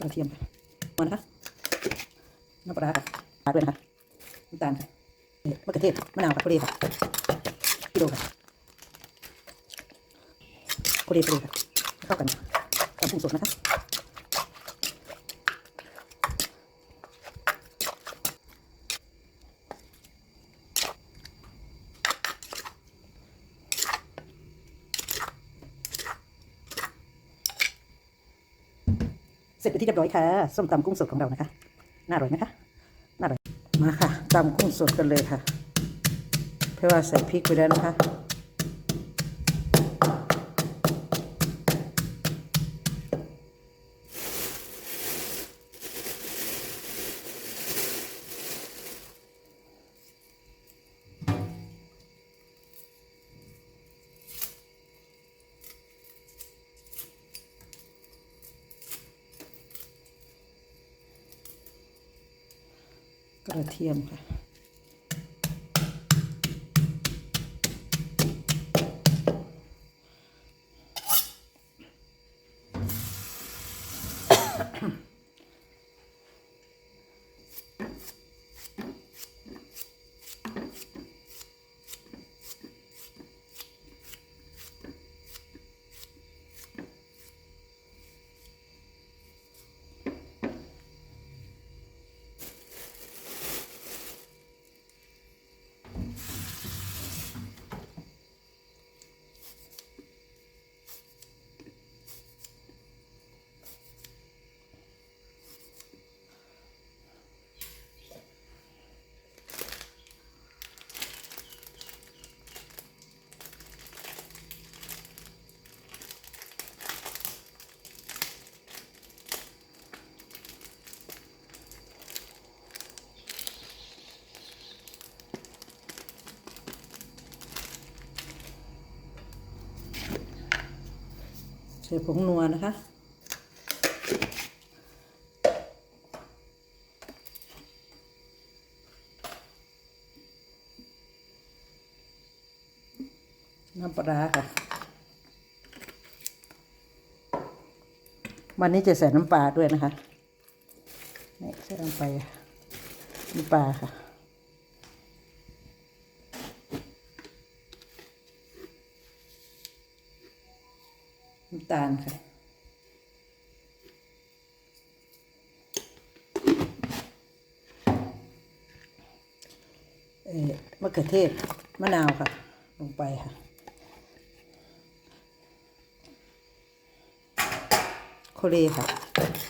กระเทียมมันนะคะน้ำปลาค่ะปลาด้วยนะคะน้ำตาลค่ะมะเขือเทศมะนาวค่ะโคเรค่ะกิโลค่ะโคเรโคเรค่ะเข้ากันกับปรุงสดนะคะ เสร็จไปน ที่เรียบร้อยค่ะส้มตำกุ้งสดของเรานะคะน่าอร่อยไหมคะน่าอร่อยมาค่ะตำกุ้งสดกันเลยค่ะเพราะว่าใส่พริกไปแล้วนะคะ กระเทียมค่ะใส่ผงนัวนะคะ น้ำปลาร้าค่ะ วันนี้จะใส่น้ำปลาด้วยนะคะ นี่ใส่ลงไปน้ำปลาค่ะ น้ำตาลค่ะเอ่อมะเขือเทศ มะนาวค่ะ ลงไปค่ะ โคเรค่ะ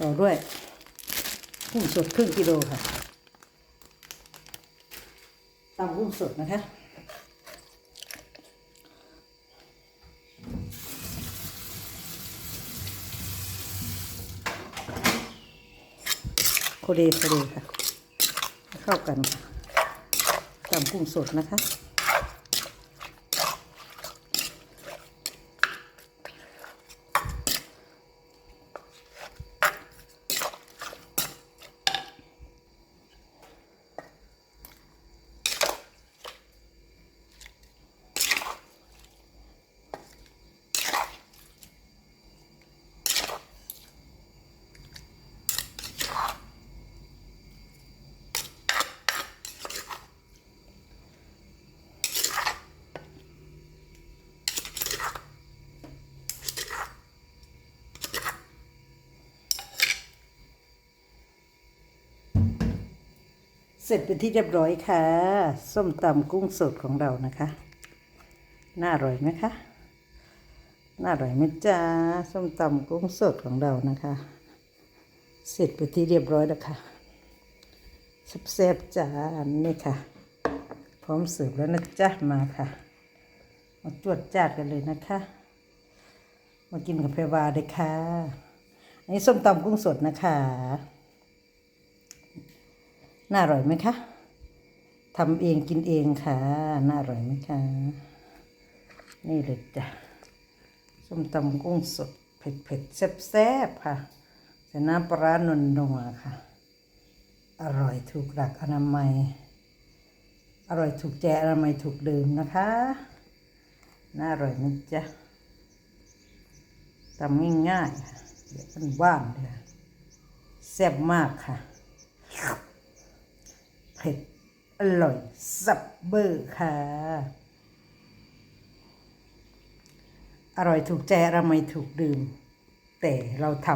ต่อด้วยกุ้งสดครึ่งกิโลค่ะตำกุ้งสดนะคะโคเดโคเดค่ะ เข้ากันค่ะตำกุ้งสดนะคะ เสร็จเป็นที่เรียบร้อยค่ะ ส้มตำกุ้งสดของเรานะคะ น่าอร่อยไหมคะ น่าอร่อยไหมจ้าส้มตำกุ้งสดของเรานะคะ เสร็จเป็นที่เรียบร้อยแล้วค่ะแซ่บๆจ้านี่ค่ะ พร้อมเสิร์ฟแล้วนะจ๊ะมาค่ะ มาจวดจาดกันเลยนะคะ มากินกับเพรวาเลยค่ะอันนี้ส้มตำกุ้งสดนะคะ น่าอร่อยไหมคะทำเองกินเองค่ะ น่าอร่อยไหมคะ นี่เลยจ้ะ ส้มตำกุ้งสดเผ็ดเผ็ดๆแซ่บค่ะใส่น้ำปลาร้านนนัวค่ะ อร่อยถูกหลักอนามัย อร่อยถูกใจอนามัยถูกดื่มนะคะ น่าอร่อยนะจ๊ะทำง่ายๆเดี๋ยวมันว่างเลยแซ่บมากค่ะ เผ็ด อร่อยสับเบอร์ค่ะ อร่อยถูกใจอนามัยถูกดื่ม แต่เราท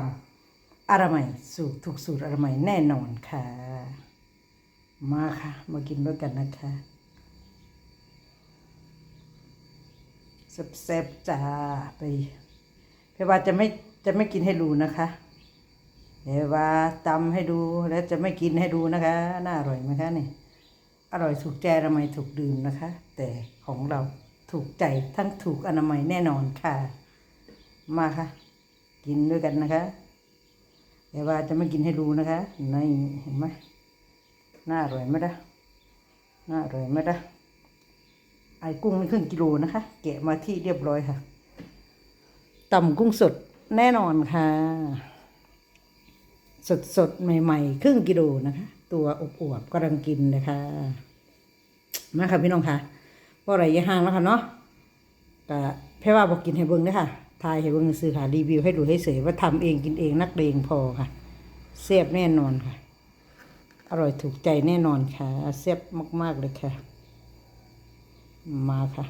ำอนามัยสูตรถูกสูตรอนามัยแน่นอนค่ะ มาค่ะ มากินด้วยกันนะคะแซ่บๆจ้าไปเพว่าจะไม่จะไม่กินให้ดูนะคะ เพว่าตำให้ดูแล้วจะไม่กินให้ดูนะคะ น่าอร่อยไหมคะนี่อร่อยถูกใจอนามัยถูกดื่มนะคะ แต่ของเราถูกใจทั้งถูกอนามัยแน่นอนค่ะ มาค่ะ กินด้วยกันนะคะแต่ว่าจะไม่กินให้ดูนะคะในเห็นไหมน่าอร่อยไหมล่ะน่าอร่อยไหมล่ะไอ้กุ้งนี่ครึ่งกิโลนะคะแกะมาที่เรียบร้อยค่ะตำกุ้งสดแน่นอนค่ะ สดสดใหม่ๆ ครึ่งกิโลนะคะ ตัวอบอวบๆกำลังกินเลยค่ะมาค่ะพี่น้องค่ะว่าอะไรยังห่างแล้วค่ะเนาะก็แพ่ว่าบอกกินให้เบิ้งเด้อค่ะทายให้เบิ้งซื้อค่ะรีวิวให้ดูให้เสยว่าทำเองกินเองนักเลงพอค่ะเสียบแน่นอนค่ะ อร่อยถูกใจแน่นอนค่ะเสียบมาก ๆ เลยค่ะ มาค่ะ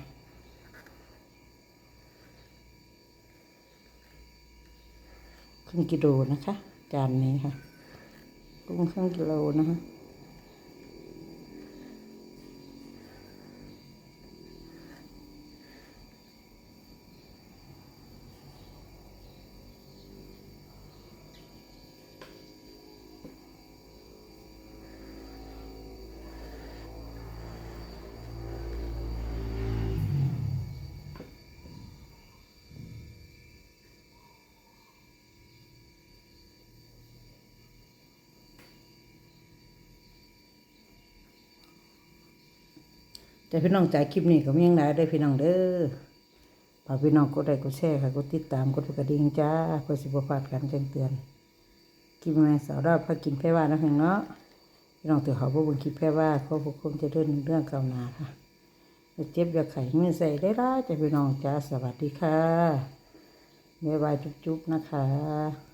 ครึ่งกิโลนะคะ จานนี้ค่ะ กุ้งครึ่งกิโลนะคะ แต่พี่น้องจ่ายคลิปนี้ก็มีอยังไงได้พี่น้องเด้อฝากพี่น้องกดไลค์กดแชร์ค่ะกดติดตามกดกระดิ่งจ้าเพื่อสิบพาดการแจ้งเตือนคลิปแม่สาวดาวพากินแพร่ว่านะเพียงเนาะพี่น้องถือเขาพวกบุญคลิปแพร่ว่าเขาพวกคงจะเดินเรื่องเก่านาค่ะเจ็บอย่าไข้มือใส่ได้ละจ้าพี่น้องจ้าสวัสดีค่ะบ๊ายบายจุ๊บๆนะคะ